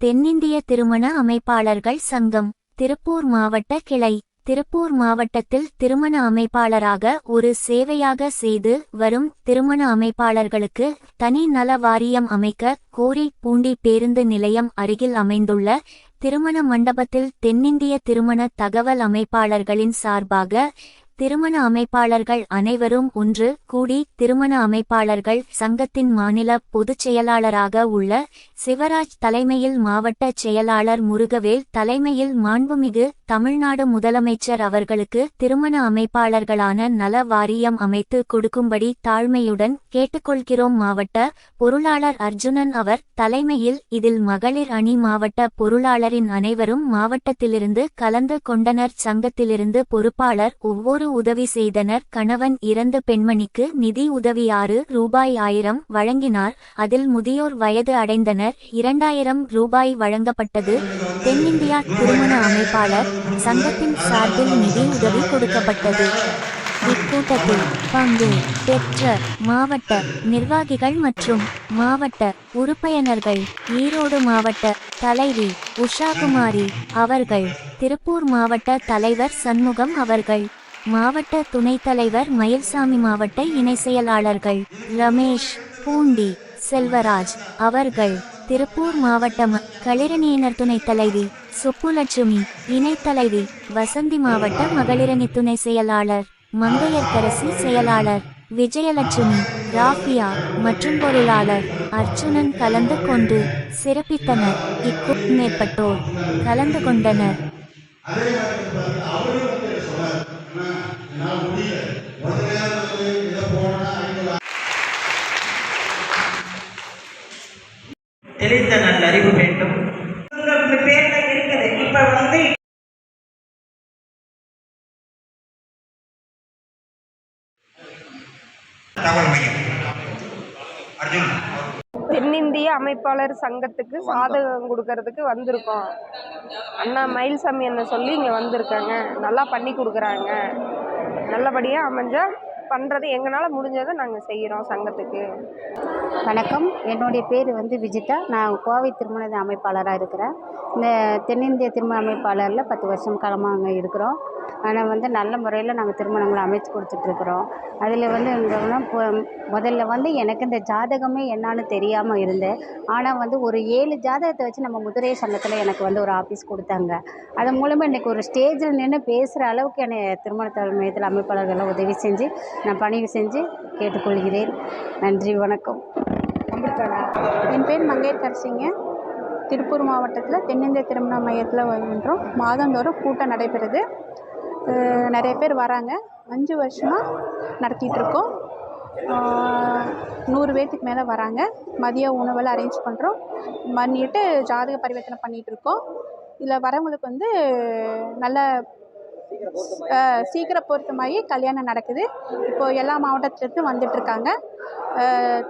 தென்னிந்திய திருமண அமைப்பாளர்கள் சங்கம் திருப்பூர் மாவட்ட கிளை. திருப்பூர் மாவட்டத்தில் திருமண அமைப்பாளராக ஒரு சேவையாக செய்து வரும் திருமண அமைப்பாளர்களுக்கு தனி நல வாரியம் அமைக்க கோரி பூண்டி பேருந்து நிலையம் அருகில் அமைந்துள்ள திருமண மண்டபத்தில் தென்னிந்திய திருமண தகவல் அமைப்பாளர்களின் சார்பாக திருமண அமைப்பாளர்கள் அனைவரும் ஒன்று கூடி திருமண அமைப்பாளர்கள் சங்கத்தின் மாநில பொதுச் செயலாளராக உள்ள சிவராஜ் தலைமையில் மாவட்ட செயலாளர் முருகவேல் தலைமையில் மாண்புமிகு தமிழ்நாடு முதலமைச்சர் அவர்களுக்கு திருமண அமைப்பாளர்களான நல வாரியம் அமைத்து கொடுக்கும்படி தாழ்மையுடன் கேட்டுக்கொள்கிறோம். மாவட்ட பொருளாளர் அர்ஜுனன் அவர் தலைமையில் இதில் மகளிர் அணி மாவட்ட பொருளாளரின் அனைவரும் மாவட்டத்திலிருந்து கலந்து கொண்டனர். சங்கத்திலிருந்து பொறுப்பாளர் ஒவ்வொரு உதவி செய்தனர். கணவன் இறந்த பெண்மணிக்கு நிதி உதவி ஆறு ரூபாய் ஆயிரம் வழங்கினார். அதில் முதியோர் வயது அடைந்தனர். இரண்டாயிரம் ரூபாய் வழங்கப்பட்டது. தென்னிந்தியா திருமண அமைப்பாளர் சங்கத்தின் சார்பில் நிதி உதவி கொடுக்கப்பட்டது. இக்கூட்டத்தில் பங்கு பெற்ற மாவட்ட நிர்வாகிகள் மற்றும் மாவட்ட உறுப்பினர்கள் ஈரோடு மாவட்ட தலைவி உஷாகுமாரி அவர்கள் திருப்பூர் மாவட்ட தலைவர் சண்முகம் அவர்கள் மாவட்ட துணைத் தலைவர் மயில்சாமி மாவட்ட இணை செயலாளர்கள் ரமேஷ் பூண்டி செல்வராஜ் அவர்கள் திருப்பூர் மாவட்டம் களிரணியினர் துணைத் தலைவி சுப்புலட்சுமி இணை தலைவி வசந்தி மாவட்ட மகளிரணி துணை செயலாளர் மங்கையர்கரசி செயலாளர் விஜயலட்சுமி ராஃபியா மற்றும் பொருளாளர் அர்ச்சுனன் கலந்து கொண்டு சிறப்பித்தனர். இக்கு மேற்பட்டோர் கலந்து கொண்டனர். தெளிந்த நல்லறிவு வேண்டும். உங்க பேர்ல இருக்குது இப்ப வந்து தென்னிந்திய அமைப்பாளர் சங்கத்துக்கு சாதகம் கொடுக்கறதுக்கு வந்திருக்கோம். அண்ணா மயில்சாமி அண்ணன் சொல்லி இங்கே வந்திருக்காங்க. நல்லா பண்ணி கொடுக்குறாங்க. நல்லபடியாக அமைஞ்சா பண்ணுறது எங்களால் முடிஞ்சதை நாங்கள் செய்கிறோம் சங்கத்துக்கு. வணக்கம். என்னுடைய பேர் வந்து விஜிதா. நான் கோவை திருமண அமைப்பாளராக இருக்கிறேன். இந்த தென்னிந்திய திருமண அமைப்பாளரில் பத்து வருஷம் காலமாக அங்கே இருக்கிறோம். ஆனால் வந்து நல்ல முறையில் நாங்கள் திருமணங்களை அமைச்சு கொடுத்துட்ருக்குறோம் அதில் வந்து முதல்ல வந்து எனக்கு இந்த ஜாதகமே என்னான்னு தெரியாமல் இருந்தேன். ஆனால் வந்து ஒரு ஏழு ஜாதகத்தை வச்சு நம்ம முதிரை சங்கத்தில் எனக்கு வந்து ஒரு ஆஃபீஸ் கொடுத்தாங்க. அது மூலமாக இன்றைக்கி ஒரு ஸ்டேஜில் நின்று பேசுகிற அளவுக்கு என்னை திருமண மையத்தில் அமைப்பாளர்கள் உதவி செஞ்சு நான் பணிவு செஞ்சு கேட்டுக்கொள்கிறேன். நன்றி வணக்கம். என் பேர் மங்கையர்கரசிங்க திருப்பூர் மாவட்டத்தில் தென்னிந்திய திருமண மையத்தில் வருகின்றோம் மாதந்தோறும் கூட்டம் நடைபெறுது. நிறைய பேர் வராங்க. அஞ்சு வருஷமாக நடத்திட்டுருக்கோம். நூறு பேர்த்துக்கு மேலே வராங்க. மதிய உணவெல்லாம் அரேஞ்ச் பண்ணுறோம் பண்ணிட்டு ஜாதக பரிவர்த்தனை பண்ணிகிட்டு இருக்கோம் இதில் வரவங்களுக்கு வந்து நல்ல சீக்கிரம் பொருத்தமாகி கல்யாணம் நடக்குது. இப்போது எல்லா மாவட்டத்துலேருந்து வந்துட்டுருக்காங்க.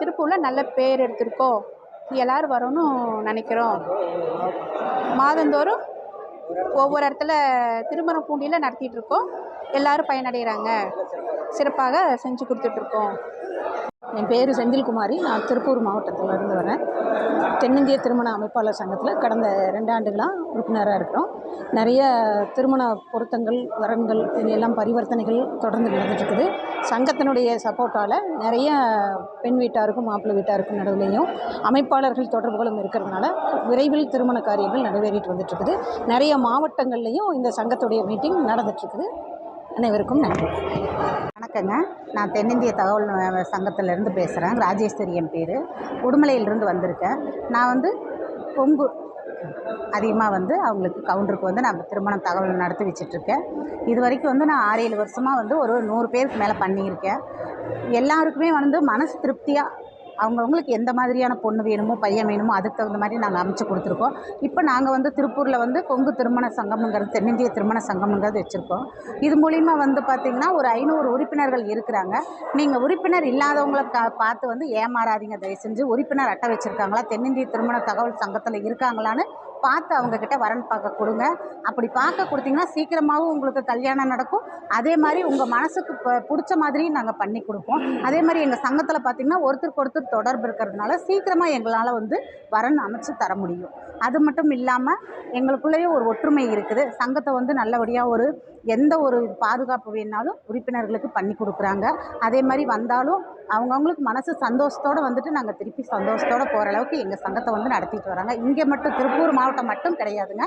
திருப்பூரில் நல்ல பேர் எடுத்திருக்கோம். எல்லோரும் வரணும்னு நினைக்கிறோம். மாதந்தோறும் ஒவ்வொரு இடத்துல திருமணம் பூண்டியில் நடத்திட்டு இருக்கோம். எல்லாரும் பயனடைகிறாங்க சிறப்பாக செஞ்சு கொடுத்துட்ருக்கோம். என் பேர் செந்தில்குமாரி. நான் திருப்பூர் மாவட்டத்தில் இருந்து வரேன். தென்னிந்திய திருமண அமைப்பாளர் சங்கத்தில் கடந்த ரெண்டு ஆண்டுகளாக உறுப்பினராக இருக்கிறோம். நிறைய திருமண பொருத்தங்கள் வரன்கள் இது எல்லாம் பரிவர்த்தனைகள் தொடர்ந்து நடந்துட்டுருக்குது சங்கத்தினுடைய சப்போர்ட்டால் நிறைய பெண் வீட்டாருக்கும் மாப்பிள்ளை வீட்டாருக்கும் நடுவுலையும் அமைப்பாளர்கள் தொடர்புகளும் இருக்கிறதுனால விரைவில் திருமண காரியங்கள் நடைபெறிட்டு வந்துட்டுருக்குது நிறைய மாவட்டங்கள்லேயும் இந்த சங்கத்துடைய மீட்டிங் நடந்துட்டுருக்குது அனைவருக்கும் நன்றி. வணக்கங்க. நான் தென்னிந்திய தகவல் சங்கத்திலேருந்து பேசுகிறேன் ராஜேஸ்வரி என் பேர். உடுமலையிலிருந்து வந்திருக்கேன். நான் வந்து கொங்கு அதிகமாக வந்து அவங்களுக்கு கவுண்டருக்கு வந்து நான் திருமணம் தகவல் நடத்தி வச்சிட்ருக்கேன் இது வரைக்கும் வந்து நான் ஆறு ஏழு வருஷமாக வந்து ஒரு நூறு பேருக்கு மேலே பண்ணியிருக்கேன். எல்லாருக்குமே வந்து மனசு திருப்தியாக அவங்கவுங்களுக்கு எந்த மாதிரியான பொண்ணு வேணுமோ பையன் வேணுமோ அதுக்கு தகுந்த மாதிரி நாங்கள் அமைச்சு கொடுத்துருக்கோம். இப்போ நாங்கள் வந்து திருப்பூரில் வந்து கொங்கு திருமண சங்கம்ங்கிறது தென்னிந்திய திருமண சங்கம்ங்கிறது வச்சுருக்கோம். இது மூலிமா வந்து பார்த்திங்கன்னா ஒரு ஐநூறு உறுப்பினர்கள் இருக்கிறாங்க. நீங்கள் உறுப்பினர் இல்லாதவங்கள கா பார்த்து வந்து ஏமாறாதீங்க. தயவு செஞ்சு உறுப்பினர் அட்டை வச்சுருக்காங்களா? தென்னிந்திய திருமண தகவல் சங்கத்தில் இருக்காங்களான்னு பார்த்து அவங்கக்கிட்ட வரன் பார்க்க கொடுங்க. அப்படி பார்க்க கொடுத்தீங்கன்னா சீக்கிரமாகவும் உங்களுக்கு கல்யாணம் நடக்கும். அதே மாதிரி உங்கள் மனசுக்கு இப்போ பிடிச்ச மாதிரியும் நாங்கள் பண்ணி கொடுப்போம். அதே மாதிரி எங்கள் சங்கத்தில் பார்த்திங்கன்னா ஒருத்தருக்கு ஒருத்தர் தொடர்பு இருக்கிறதுனால சீக்கிரமாக எங்களால் வந்து வரன் அமைச்சு தர முடியும். அது மட்டும் இல்லாமல் எங்களுக்குள்ளேயே ஒரு ஒற்றுமை இருக்குது. சங்கத்தை வந்து நல்லபடியாக ஒரு எந்த ஒரு பாதுகாப்பு வேணாலும் உறுப்பினர்களுக்கு பண்ணி கொடுக்குறாங்க. அதே மாதிரி வந்தாலும் அவங்கவுங்களுக்கு மனசு சந்தோஷத்தோடு வந்துட்டு நாங்கள் திருப்பி சந்தோஷத்தோடு போகிற அளவுக்கு எங்கள் சங்கத்தை வந்து நடத்திட்டு வராங்க. இங்கே மட்டும் திருப்பூர் மாவட்டம் மட்டும் கிடையாதுங்க.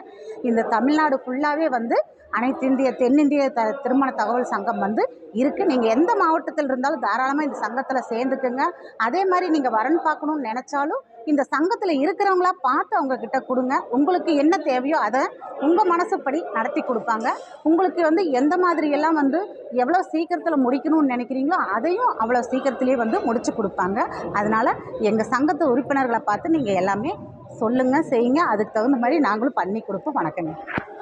இந்த தமிழ்நாடு ஃபுல்லாகவே வந்து அனைத்து இந்திய தென்னிந்திய த திருமண தகவல் சங்கம் வந்து இருக்குது நீங்கள் எந்த மாவட்டத்தில் இருந்தாலும் தாராளமாக இந்த சங்கத்தில் சேர்ந்துக்குங்க. அதே மாதிரி நீங்கள் வரன் பார்க்கணுன்னு நினச்சாலும் இந்த சங்கத்தில் இருக்கிறவங்களா பார்த்து அவங்கக்கிட்ட கொடுங்க. உங்களுக்கு என்ன தேவையோ அதை உங்கள் மனசுப்படி நடத்தி கொடுப்பாங்க. உங்களுக்கு வந்து எந்த மாதிரியெல்லாம் வந்து எவ்வளோ சீக்கிரத்தில் முடிக்கணும்னு நினைக்கிறீங்களோ அதையும் அவ்வளோ சீக்கிரத்துலேயே வந்து முடிச்சு கொடுப்பாங்க. அதனால் எங்கள் சங்கத்து உறுப்பினர்களை பார்த்து நீங்கள் எல்லாமே சொல்லுங்கள் செய்யுங்க. அதுக்கு தகுந்த மாதிரி நாங்களும் பண்ணி கொடுப்போம். வணக்கங்க.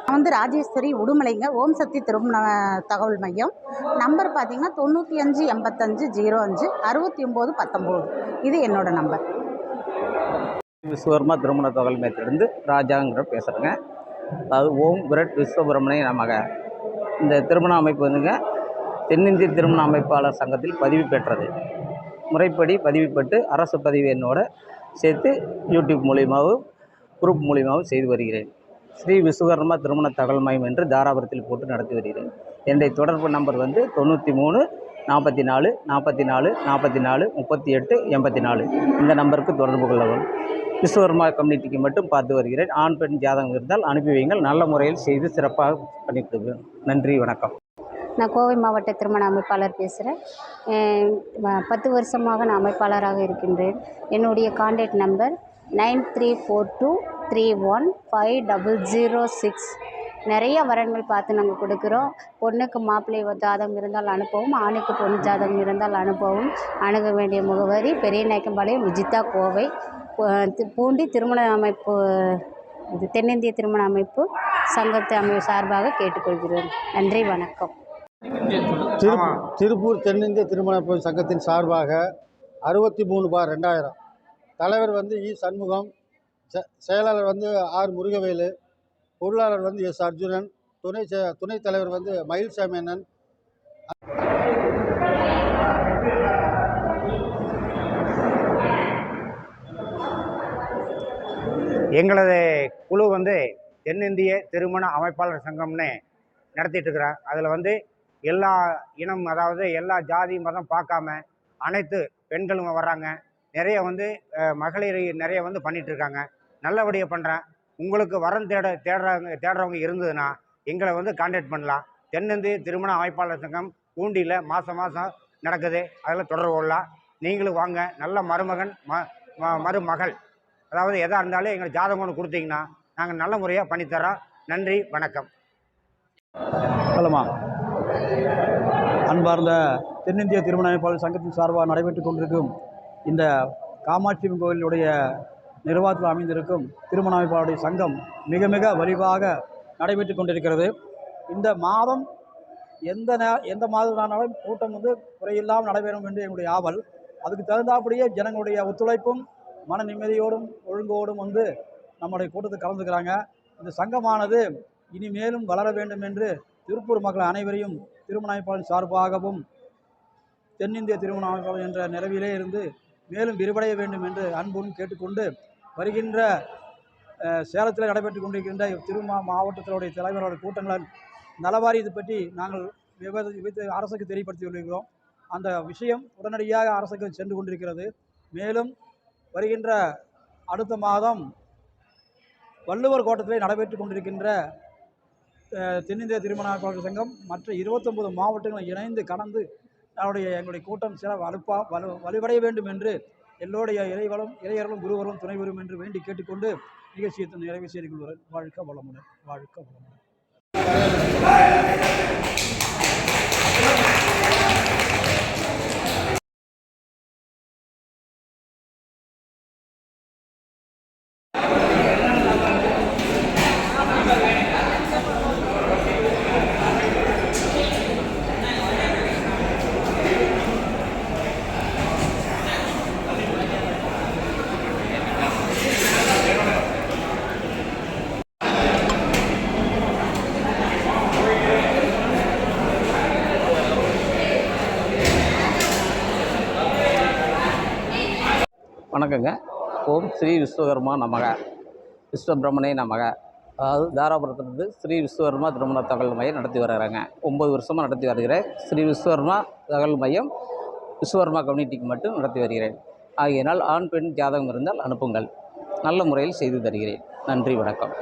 நான் வந்து ராஜேஸ்வரி உடுமலைங்க. ஓம் சக்தி திருமண தகவல் மையம். நம்பர் பார்த்தீங்கன்னா தொண்ணூற்றி அஞ்சு எண்பத்தஞ்சு ஜீரோ அஞ்சு அறுபத்தி ஒம்பது பத்தொம்போது. இது என்னோடய நம்பர். விஸ்வகர்மா திருமண தகவல் மையத்திலிருந்து ராஜாங்கிற பேசுகிறேங்க அதாவது ஓம் விரட் விஸ்வபிரமணிய நமக. இந்த திருமண அமைப்பு வந்துங்க தென்னிந்திய திருமண அமைப்பாளர் சங்கத்தில் பதிவு பெற்றது. முறைப்படி பதிவு பெற்று அரசு பதிவு என்னோட சேர்த்து யூடியூப் மூலியமாகவும் குரூப் மூலியமாகவும் செய்து வருகிறேன். ஸ்ரீ விஸ்வகர்மா திருமண தகவல் மையம் என்று தாராபுரத்தில் போட்டு நடத்தி வருகிறேன். என்னுடைய தொடர்பு நம்பர் வந்து தொண்ணூற்றி மூணு நாற்பத்தி நாலு நாற்பத்தி நாலு நாற்பத்தி நாலு முப்பத்தி எட்டு எண்பத்தி நாலு. இந்த நம்பருக்கு தொடர்பு கொள்ளவும். விஸ்வகர்மா கம்யூனிட்டிக்கு மட்டும் பார்த்து வருகிறேன். ஆண் பெண் ஜாதகம் இருந்தால் அனுப்பி வையுங்கள். நல்ல முறையில் செய்து சிறப்பாக பண்ணி கொடுப்பேன். நன்றி வணக்கம். நான் கோவை மாவட்ட திருமண அமைப்பாளர் பேசுகிறேன் பத்து வருஷமாக நான் அமைப்பாளராக இருக்கின்றேன். என்னுடைய contact number nine three four two three one five double zero six நிறைய வரன்கள் பார்த்து நாங்கள் கொடுக்குறோம். பொண்ணுக்கு மாப்பிள்ளை ஜாதகம் இருந்தால் அனுப்பவும் ஆணுக்கு பொண்ணு ஜாதகம் இருந்தால் அனுப்பவும் அணுக வேண்டிய முகவரி பெரியநாயக்கம்பாளையம் விஜிதா கோவை. பூண்டி திருமண அமைப்பு இது தென்னிந்திய திருமண அமைப்பு சங்கத்தை அமை சார்பாக கேட்டுக்கொள்கிறேன் நன்றி வணக்கம். திரு திருப்பூர் தென்னிந்திய திருமண சங்கத்தின் சார்பாக அறுபத்தி மூணு பார் ரெண்டாயிரம். தலைவர் வந்து இ. சண்முகம் செ- செயலாளர் வந்து ஆர். முருகவேலு பொருளாளர் வந்து எஸ். அர்ஜுனன் துணை துணைத் தலைவர் வந்து மயில்சாமி அண்ணன். எங்களது குழு வந்து தென்னிந்திய திருமண அமைப்பாளர் சங்கம்னு நடத்திட்டு இருக்கிறேன் அதில் வந்து எல்லா இனம் அதாவது எல்லா ஜாதி மதம் பார்க்காம அனைத்து பெண்களும் வர்றாங்க. நிறைய வந்து மகளிர் நிறைய வந்து பண்ணிகிட்ருக்காங்க நல்லபடியாக பண்ணுறேன் உங்களுக்கு வரம் தேட தேடுறவங்க தேடுறவங்க இருந்ததுன்னா எங்களை வந்து காண்டாக்ட் பண்ணலாம். தென்னிந்திய திருமண அமைப்பாளர் சங்கம் பூண்டியில் மாதம் மாதம் நடக்குது. அதில் தொடர்பு கொள்ளலாம். நீங்களும் வாங்க. நல்ல மருமகன் ம ம- மருமகள். அதாவது எதாக இருந்தாலும் எங்களுக்கு ஜாதகம் ஒன்று கொடுத்தீங்கன்னா நாங்கள் நல்ல முறையாக பண்ணித்தரோம் நன்றி வணக்கம். சொல்லுமா? அன்பார்ந்த தென்னிந்திய திருமண அமைப்பாளர் சங்கத்தின் சார்பாக நடைபெற்று கொண்டிருக்கும் இந்த காமாட்சி அம்மன் கோயிலுடைய நிர்வாகத்தில் அமைந்திருக்கும் திருமண அமைப்பாளருடைய சங்கம் மிக மிக வலிவாக நடைபெற்று கொண்டிருக்கிறது. இந்த மாதம் எந்த நே எந்த மாதத்தினாலும் கூட்டம் வந்து குறையில்லாமல் நடைபெறும் என்று என்னுடைய ஆவல். அதுக்கு தகுந்தாப்படியே ஜனங்களுடைய ஒத்துழைப்பும் மன நிம்மதியோடும் ஒழுங்கோடும் வந்து நம்முடைய கூட்டத்தில் கலந்துக்கிறாங்க. இந்த சங்கமானது இனிமேலும் வளர வேண்டும் என்று திருப்பூர் மக்கள் அனைவரையும் திருமண அமைப்பாளர் சார்பாகவும் தென்னிந்திய திருமண அமைப்பாளர் என்ற நிலவிலே இருந்து மேலும் விரிவடைய வேண்டும் என்று அன்புடன் கேட்டுக்கொண்டு வருகின்ற சேலத்தில் நடைபெற்று கொண்டிருக்கின்ற திருமா மாவட்டத்தினுடைய தலைவரோட கூட்டங்கள் நலவாரி இது பற்றி நாங்கள் விவாத அரசுக்கு தெரியப்படுத்தி வருகிறோம் அந்த விஷயம் உடனடியாக அரசுக்கு சென்று கொண்டிருக்கிறது. மேலும் வருகின்ற அடுத்த மாதம் வள்ளுவர் கோட்டத்திலே நடைபெற்று கொண்டிருக்கின்ற தென்னிந்திய திருமண அமைப்பாளர் சங்கம் மற்ற இருபத்தொம்பது மாவட்டங்களும் இணைந்து கடந்து அவருடைய எங்களுடைய கூட்டம் சில வலுப்பா வலு வலுவடைய வேண்டும் என்று எல்லோருடைய இறைவலும் இறையர்களும் குருவரும் துணை வரும் என்று வேண்டி கேட்டுக்கொண்டு நிகழ்ச்சியை நிறைவு செய்து கொள்கிறேன். வாழ்க்க வளமுடன் வாழ்க்க வளமுடன். வணக்கங்க. ஓம் ஸ்ரீ விஸ்வகர்மா நமக. விஸ்வபிரமணே நமக. அதாவது தாராபுரத்துலேருந்து ஸ்ரீ விஸ்வகர்மா திருமண தகவல் மையம் நடத்தி வருகிறாங்க ஒம்பது வருஷமாக நடத்தி வருகிறேன். ஸ்ரீ விஸ்வகர்மா தகவல் மையம் விஸ்வகர்மா கம்யூனிட்டிக்கு மட்டும் நடத்தி வருகிறேன். ஆகையினால் ஆண் பெண் ஜாதகம் இருந்தால் அனுப்புங்கள். நல்ல முறையில் செய்து தருகிறேன். நன்றி வணக்கம்.